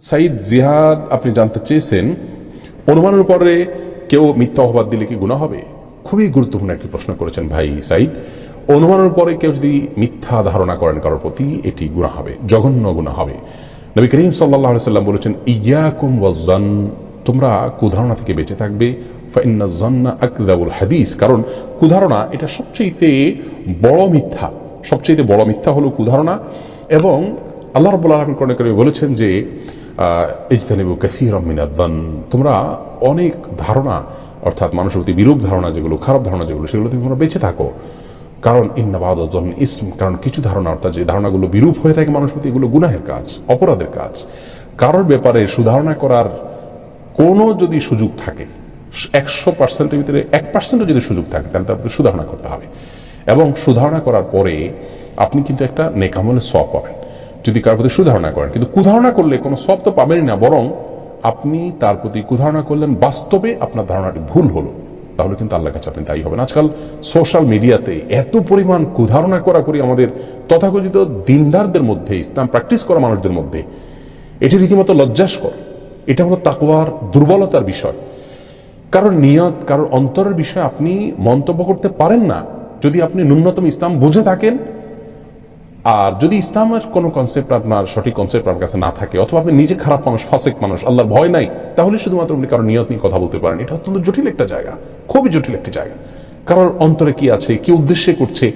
সাইদ জিহাদ আপনি জানতে চেয়েছেন, অনুমানের পরে কেউ মিথ্যা অপবাদ দিলে কি গুণা হবে? খুবই গুরুত্বপূর্ণ একটি প্রশ্ন করেছেন ভাই সাইদ। অনুমানের পরে কেউ যদি মিথ্যা ধারণা করেন কারোর প্রতি, এটি গুণা হবে, জঘন্য গুণা হবে। নবী করিম সাল্লাহ সাল্লাম বলেছেন, ইয়াকুম ওয়াজ্জান তোমরা কুধারণা থেকে বেঁচে থাকবে ফাইন্না হাদিস। কারণ কুধারণা, এটা সবচেয়ে বড় মিথ্যা। সবচেয়ে বড় মিথ্যা হলো কুধারণা। এবং আল্লাহ রব্বুল আলমিন করণে বলেছেন যে ইজতানিবু কাসির মিনাদ্দান তোমরা অনেক ধারণা, অর্থাৎ মানুষের প্রতি বিরূপ ধারণা যেগুলো, খারাপ ধারণা যেগুলো, সেগুলো থেকে তোমরা বেঁচে থাকো। কারণ ইন্নাবাদ ইসম, কারণ কিছু ধারণা, অর্থাৎ যে ধারণাগুলো বিরূপ হয়ে থাকে মানুষের প্রতি, এগুলো গুনাহের কাজ, অপরাধের কাজ। কারোর ব্যাপারে সুধারণা করার কোনো যদি সুযোগ থাকে, একশো পার্সেন্টের ভিতরে এক পার্সেন্টও যদি সুযোগ থাকে, তাহলে তার সুধারণা করতে হবে। এবং সুধারণা করার পরে আপনি কিন্তু একটা নেকামলের সব পাবেন। যদি কারোর প্রতি সুধারণা করেন, কিন্তু কুধারণা করলে কোনো সব তো পাবেনই না, বরং আপনি তার প্রতি কুধারণা করলেন, বাস্তবে আপনার ধারণাটি ভুল হলো, তাহলে কিন্তু আল্লাহ কাছে আপনি দায়ী হবেন। আজকাল সোশ্যাল মিডিয়াতে এত পরিমাণ কুধারণা করা করি আমাদের তথাকথিত দিনদারদের মধ্যে, ইসলাম প্র্যাকটিস করা মানুষদের মধ্যে, এটি রীতিমতো লজ্জাস্কর। এটা হলো তাকওয়ার দুর্বলতার বিষয়। কারণ নিয়ত, কারোর অন্তরের বিষয়ে আপনি মন্তব্য করতে পারেন না, যদি আপনি ন্যূনতম ইসলাম বুঝে থাকেন আর যদি ইসলামের কোনো কনসেপ্ট আপনার সঠিক কনসেপ্ট আপনার কাছে না থাকে, অথবা আপনি নিজে খারাপ মানুষ ফাসেক মানুষ, আল্লাহর ভয় নাই, তাহলে শুধুমাত্র আপনি কারও নিয়ত নিয়ে কথা বলতে পারেন। এটা অত্যন্ত জটিল একটা জায়গা, খুবই জটিল একটি জায়গা। কারোর অন্তরে কি আছে, কি উদ্দেশ্যে করছে,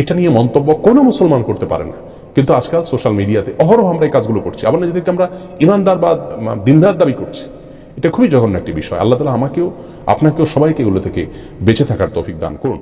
এটা নিয়ে মন্তব্য কোনো মুসলমান করতে পারে না। কিন্তু আজকাল সোশ্যাল মিডিয়াতে অহরহ আমরা এই কাজগুলো করছি। আবার নিজেদেরকে আমরা ইমানদার বা দিনদার দাবি করছি। এটা খুবই জঘন্য একটি বিষয়। আল্লাহ তালা আমাকেও, আপনাকেও সবাইকে এগুলো থেকে বেঁচে থাকার তৌফিক দান করুন।